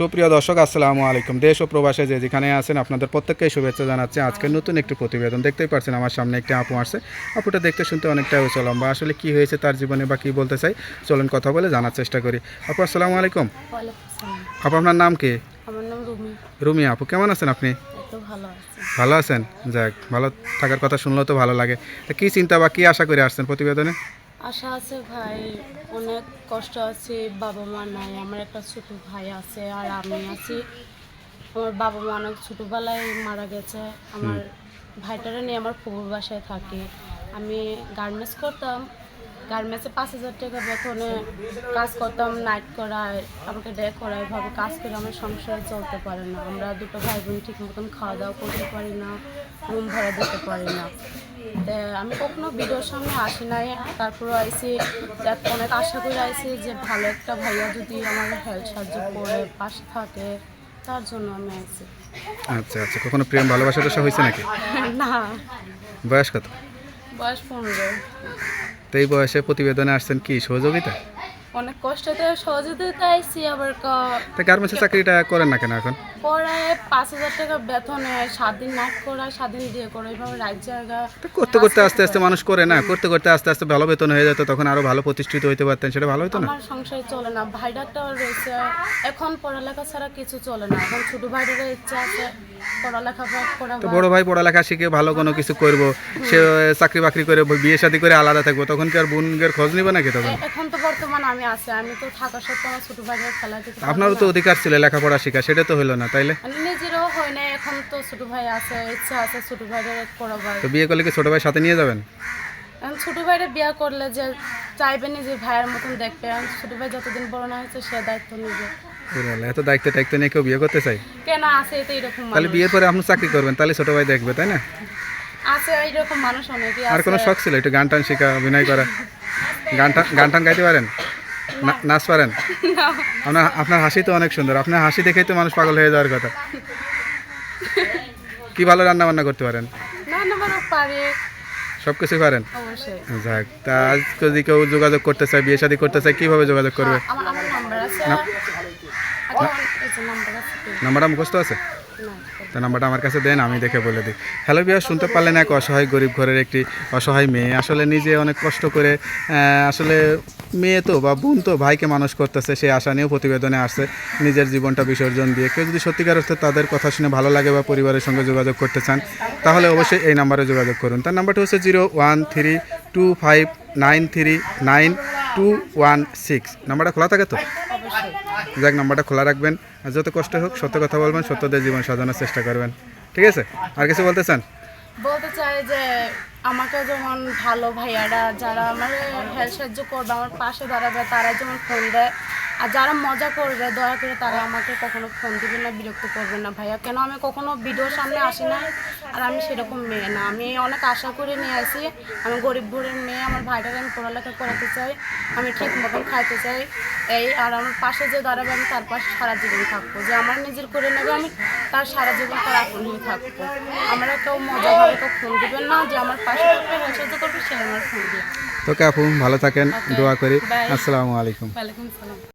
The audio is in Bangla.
সুপ্রিয় দর্শক আসসালামু আলাইকুম। দেশ ও প্রবাসে যে যেখানে আছেন আপনাদের প্রত্যেককে শুভেচ্ছা জানাচ্ছি। আজকে নতুন একটি প্রতিবেদন। দেখতেই পাচ্ছেন আমার সামনে একটি আপু আসছে। আপুটা দেখতে শুনতে অনেকটা উঁচু লম্বা আসলে কি হয়েছে তার জীবনে বা কি বলতে চাই চলুন কথা বলে জানার চেষ্টা করি। আপু আসসালামু আলাইকুম। আপু আপনার নাম কি? রুমি। আপু কেমন আছেন আপনি? ভালো ভালো আছেন? যাক ভালো থাকার কথা শুনলেও তো ভালো লাগে। তা কী চিন্তা বা কী আশা করে আসছেন প্রতিবেদনে? আশা আছে ভাই অনেক কষ্ট আছে বাবা মা নাই আমার একটা ছোট ভাই আছে আর আমি আছি। আমার বাবা মা অনেক ছোটোবেলায় মারা গেছে। আমার ভাইটারে নিয়ে আমার ফুবুর বাসায় থাকে। আমি গার্মেন্টস করতাম। গার্মেন্টসে পাঁচ হাজার টাকা বেতনে কাজ করতাম নাইট করায় আমাকে ডে করায়। এভাবে কাজ করে আমার সংসার চলতে পারে না। আমরা দুটো ভাই বোন ঠিক মতন খাওয়া দাওয়া করতে পারি না রুম ভাড়া দিতে পারি না। আমি কখনো ভিডিওর সামনে আসি নাই। তারপরে আইসি অনেক আশা করে আইসি যে ভালো একটা ভাইয়া যদি আমার হেল্প সাহায্য করে পাশে থাকে তার জন্য আমি আইসি। আচ্ছা আচ্ছা কখনো প্রেম ভালোবাসা টাসা হয়েছে নাকি? না। বয়স কত? বয়স পনেরো। তো এই বয়সে প্রতিবেদনে আসছেন কি সহযোগিতা? অনেক কষ্টতে সহযোগিতা আইসি আবার তা গার্মেন্টসের চাকরিটা করেন না কেন এখন? পড়ায় পাঁচ হাজার টাকা বেতনে সাত দিন নাট করা সাত দিন দিয়ে করে এইভাবে রাত জায়গা করতে করতে আস্তে আস্তে মানুষ করে না করতে করতে আস্তে আস্তে ভালো বেতন হয়ে যেত তখন আরও ভালো প্রতিষ্ঠিত হইতে পারতেন সেটা ভালো হতো না? আমার সংসার চলে না ভাইটারটাও রয়েছে এখন পড়ালেখা ছাড়া কিছু চলে না এখন ছোট ভাইডারের ইচ্ছা আছে। করা তো বড় ভাই পড়ালেখা শিখে ভালো কোনো কিছু করব সে চাকরি বাকরি করে বিয়ে শাদী করে আলাদা থাকব তখন কি আর বোনের খোঁজ নিবে নাকি তখন? এখন তো বর্তমান আমি আছি আমি তো থাকা সত্ত্বেও আমার ছোট ভাইয়ের খেলা পারি আপনারও তো অধিকার ছিল লেখাপড়া শেখা সেটা তো হলো না তাইলে? মানে নিজেরও হয় না এখন তো ছোট ভাই আছে ইচ্ছা আছে ছোট ভাইয়ের পড়াবার তো বিয়ে করলে কি ছোট ভাই সাথে নিয়ে যাবেন? এখন ছোট ভাইয়ের বিয়ে করলে যে চাইবে না যে ভাইয়ের মতন দেখবে ছোট ভাই যতদিন বড় না হয়েছে সে দায়িত্ব আল্লাহ, এত দায়িত্ব টায়িত্ব নিয়ে কেউ বিয়ে করতে চাই কেন আছে তো এরকম তাহলে বিয়ের পরে আপনি চাকরি করবেন তাহলে ছোট ভাই দেখবে তাই না? আছে এইরকম মানুষ অনেকই আর কোনো শখ ছিল? একটু গান টান শেখা অভিনয় করা? গান গান টান গাইতে পারেন? না- নাচ পারেন? আপনার আপনার হাসি তো অনেক সুন্দর আপনার হাসি দেখেই তো মানুষ পাগল হয়ে যাওয়ার কথা। কি ভালো রান্না বান্না করতে পারেন? সব কিছুই পারেন? যাক তা আজ যদি কেউ যোগাযোগ করতে চায় বিয়ে শাদী করতে চায় কীভাবে যোগাযোগ করবে? নাম্বারটা মুখস্থ আছে? তো নাম্বারটা আমার কাছে দেন, আমি দেখে বলে দিই। হ্যালো বিয়া শুনতে পারলেন এক অসহায় গরিব ঘরের একটি অসহায় মেয়ে। আসলে নিজে অনেক কষ্ট করে আসলে মেয়ে তো বা বোন তো, ভাইকে মানুষ করতেছে সেই আশা নিয়েও প্রতিবেদনে আসছে, নিজের জীবনটা বিসর্জন দিয়ে। কেউ যদি সত্যিকার অর্থে তাদের কথা শুনে ভালো লাগে বা পরিবারের সঙ্গে যোগাযোগ করতে চান, তাহলে অবশ্যই এই নাম্বারে যোগাযোগ করুন। তার নাম্বারটা হচ্ছে zero one three two five nine three nine two one six. নাম্বারটা খোলা থাকে তো? যাক, নাম্বারটা খোলা রাখবেন। আর যত কষ্ট হোক, সত্য কথা বলবেন, সত্যদের জীবন সাজানোর চেষ্টা করবেন। ঠিক আছে? আর কিছু বলতে চান? বলতে চাই যে, আমাকে যেমন ভালো ভাইয়ারা যারা আমার হেল্প সাহায্য করবে, আমার পাশে দাঁড়াবে, তারা যেমন ফোন দেয় আর যারা মজা করবে দয়া করে তারা আমাকে কখনো ফোন দিবে না বিরক্ত করবে না ভাইয়া। কেন আমি কখনো ভিডিওর সামনে আসি না আর আমি সেরকম মেয়ে না। আমি অনেক আশা করে নিয়ে আসি। আমি গরিব ঘরের মেয়ে আমার ভাইটাকে আমি পড়ালেখা করাতে চাই আমি ঠিক মতন খাইতে চাই। এই আর আমার পাশে যে দাঁড়াবে আমি তার পাশে সারা জীবন থাকব। যে আমার নিজের করে নেবে আমি তার সারা জীবন তার আপন হয়ে থাকব। আমার কেউ মজা ভাবে কেউ ফোন দিবেন না যে আমার পাশে থাকবে হেসাতে করবে সে আমার ফোন দিবে। তোকে আপু ভালো থাকেন দোয়া করি. আসসালামু আলাইকুম। ওয়ালাইকুম সালাম